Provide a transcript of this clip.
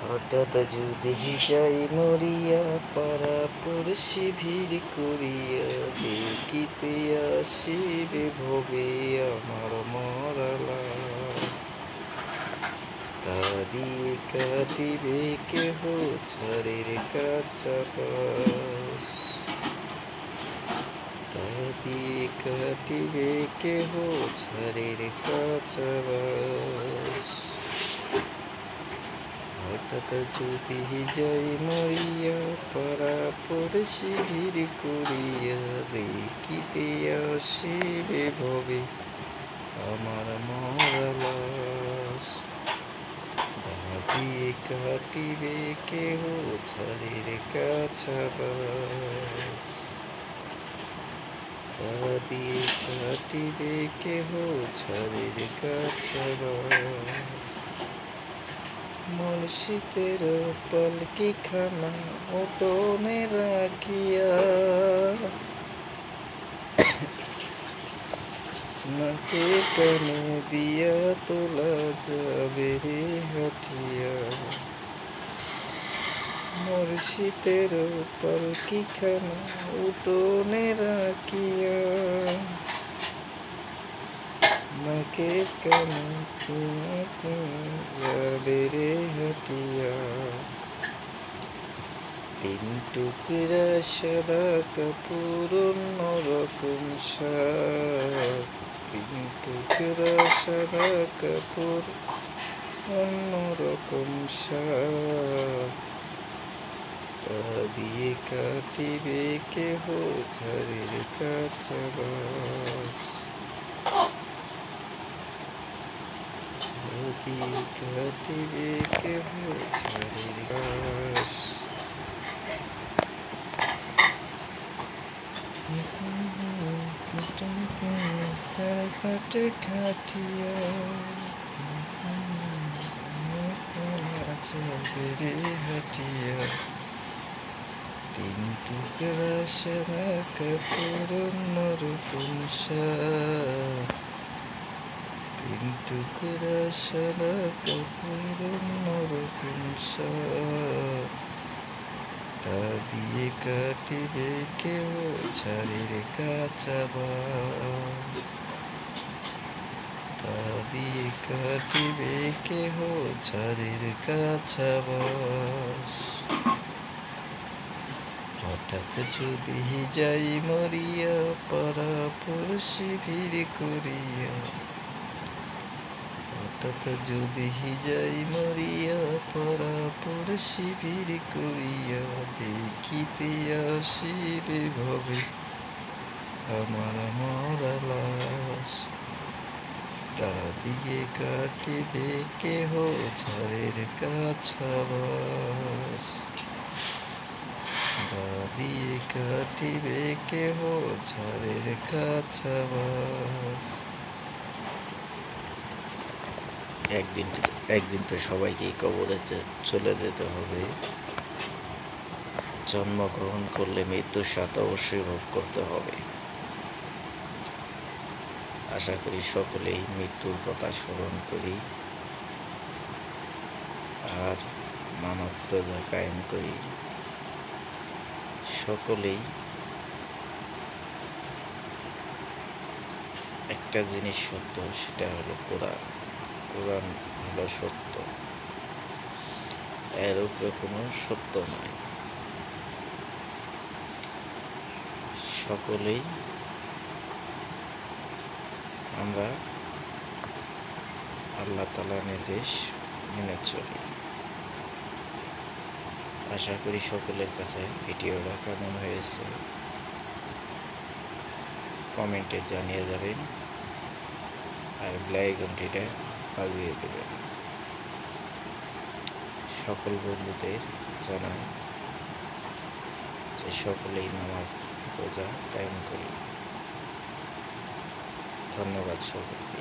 হঠাৎ যদি যাই মরিয়া পাড়া পড়শি ভিড় করিয়া দেখিতে আসিবে ভবে আমার মরালা। তা কাটিবে কেহ ছাড়ের কাঁচা পাশ তা দিয়ে কাটিবে কেহ ছাড়ের কাঁচা বাস। হঠাৎ যদি জয় মরিয়া পড়শি ভিড় করিয়া দেখিতে আসিবে ভবে, আমার মরালাস। দাদিয়ে কাটিবে কেহ ছাড়ির কাছাবাস। দাদিয়ে কাটিবে কেহ ছাড়ির কাছাবাস। মুর্শিদের পালকি খানা উঠোনে রাখিয়া? নাকে কানে দিয়া তোলা যাবে রে হাটিয়া। মুর্শিদের পালকি খানা উঠোনে রাখিয়া? নাকে কানে দিয়া তোলা যাবে রে হাটিয়া তিন টুকরা সাদা কাপড় অন্যরকম সাজ। তিন টুকরা সাদা কাপড় অন্যরকম সাজ। তা দিয়ে কাটিবে কেহ ঝাড়ের কাঁচা কাটিবে কেহ ঝাড়ের গাছ তার কাটে খাটিয়া বেড়ে হাটিয়া তিন টুকরা সাদা কাপড় তিন টুকরা সাদা কাপড় অন্যরকম সাজ তা দিয়ে কাটিবে কেউ, ছাড়ির কাঁচা তা দিয়ে কাটিবে কেহ ছাড়ির কাঁচা হঠাৎ যদি যাই মরিয়া, পাড়া পড়শি ভিড় করিয়া হঠাৎ যদি যাই মরিয়া পড়শি ভিড় করিয়া দেখিতে আসিবে ভবে। আমার মরা লাশ দাদিয়ে কাটিবে কেহ ঝাড়ের কাছাবাস। দাদিয়ে কাটিবে কেহ ঝাড়ের কাছাবাস। একদিন একদিন তো সবাইকেই কবরে চলে যেতে হবে। জন্মগ্রহণ করলে মৃত্যুর সাথে অবশ্যই ভোগ করতে হবে। আশা করি সকলেই মৃত্যুর কথা স্মরণ করি আর নামাজ রোজা কায়েম করি। সকলেই একটা জিনিস সত্য, সেটা হলো কোরআন। কোরআন হলো সত্য। এর উপরে কোনো সত্য নয় সকলেই আমরা আল্লাহ তালা নির্দেশ মেনে চলি। আশা করি সকলের কাছে ভিডিওটা কেমন হয়েছে, কমেন্টে জানিয়ে যাবেন। আর ব্লাই ঘন্টিটা বাজিয়ে দেবেন সকল বন্ধুদের জানাই যে সকলেই নামাজ রোজা টাইম করি ধন্যবাদ সকলকে।